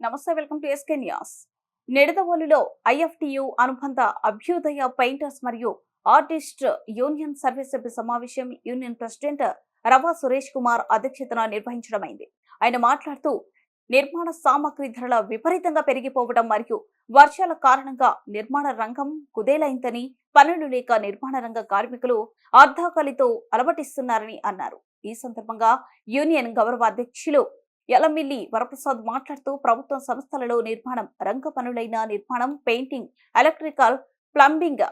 నమస్తే welcome to SK news. నిడదవోలులో IFTU అనుబంధ అభ్యుదయ పెయింటర్స్ మరియు ఆర్టిస్ట్ యూనియన్ సర్వీస్ సభ్య సమావేశం యూనియన్ ప్రెసిడెంట్ రవా సురేష్ కుమార్ అధ్యక్షతన నిర్వహించడమైంది. ఆయన మాట్లాడుతూ నిర్మాణ సామగ్రి ధరల విపరీతంగా పెరిగిపోవడం మరియు వర్షాల కారణంగా నిర్మాణ రంగం కుదేలైందని పనులు లేక నిర్మాణ రంగ కార్మికులు అర్ధాకలితో అలవటిస్తున్నారని అన్నారు. ఈ సందర్భంగా యూనియన్ గౌరవ అధ్యక్షులు యలమిల్లి వరప్రసాద్ మాట్లాడుతూ ప్రభుత్వ సంస్థలలో నిర్మాణం రంగ పనులైన నిర్మాణం పెయింటింగ్ ఎలక్ట్రికల్ ప్లంబింగ్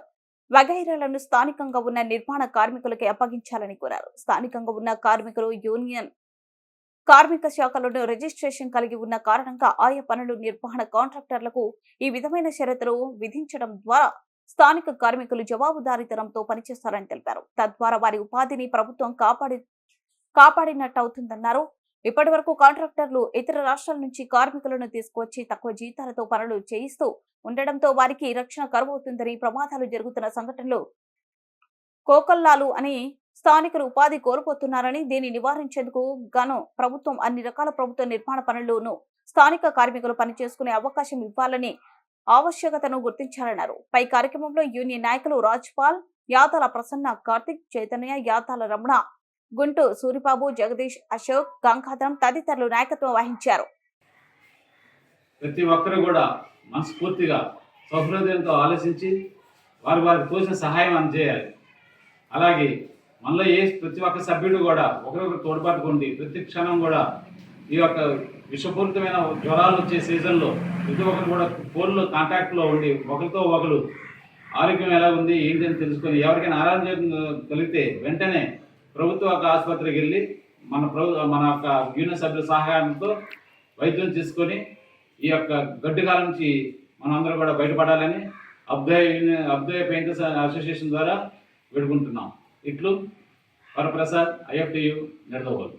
వగైరాలను స్థానికంగా ఉన్న నిర్మాణ కార్మికులకి అప్పగించాలని కోరారు. స్థానికంగా ఉన్న కార్మికులు యూనియన్ కార్మిక శాఖలను రిజిస్ట్రేషన్ కలిగి ఉన్న కారణంగా ఆయా పనులు నిర్వహణ కాంట్రాక్టర్లకు ఈ విధమైన షరతులు విధించడం ద్వారా స్థానిక కార్మికులు జవాబుదారీతనంతో పనిచేస్తారని తెలిపారు. తద్వారా వారి ఉపాధిని ప్రభుత్వం కాపాడి కాపాడినట్టు అవుతుందన్నారు ఇప్పటి వరకు కాంట్రాక్టర్లు ఇతర రాష్ట్రాల నుంచి కార్మికులను తీసుకువచ్చి తక్కువ జీతాలతో పనులు చేయిస్తూ ఉండడంతో వారికి రక్షణ కరువవుతుందని ప్రమాదాలు జరుగుతున్న సంఘటనలు కోకల్లాలు అని స్థానికులు ఉపాధి కోల్పోతున్నారని దీన్ని నివారించేందుకు గాను ప్రభుత్వం అన్ని రకాల ప్రభుత్వ నిర్మాణ పనుల్లోనూ స్థానిక కార్మికులు పనిచేసుకునే అవకాశం ఇవ్వాలని ఆవశ్యకతను గుర్తించాలన్నారు పై కార్యక్రమంలో యూనియన్ నాయకులు రాజ్పాల్ యాదాల ప్రసన్న కార్తిక్ చైతన్య యాదాల రమణ గుంటూ సూరిబాబు జగదీష్ అశోక్ గంగాధరం తదితరులు నాయకత్వం వహించారు. ప్రతి ఒక్కరు కూడా మనస్ఫూర్తిగా సౌహృదయంతో ఆలోచించి వారి వారికి తోచిన సహాయం అందజేయాలి అలాగే మనలో ఏ ప్రతి ఒక్క సభ్యుడు కూడా ఒకరొకరు తోడ్పాటుకుండి ప్రతి క్షణం కూడా ఈ యొక్క విషపూరితమైన జ్వరాలు వచ్చే సీజన్లో ప్రతి ఒక్కరు కూడా ఫోన్లో కాంటాక్ట్లో ఉండి ఒకరితో ఒకరు ఆరోగ్యం ఎలా ఉంది ఏంటని తెలుసుకొని ఎవరికైనా ఆరోగ్యం కలిగితే వెంటనే ప్రభుత్వ ఒక ఆసుపత్రికి వెళ్ళి మన ప్రభు మన యొక్క యూనియన్ సభ్యుల సహాయంతో వైద్యం తీసుకొని ఈ యొక్క గడ్డు కాలం నుంచి మనం అందరూ కూడా బయటపడాలని అబ్దయ యూనియన్ అబ్దయ పెయింటర్స్ అసోసియేషన్ ద్వారా వేడుకుంటున్నాం. ఇట్లు వరప్రసాద్ ఐఎఫ్టియు నిడదవోలు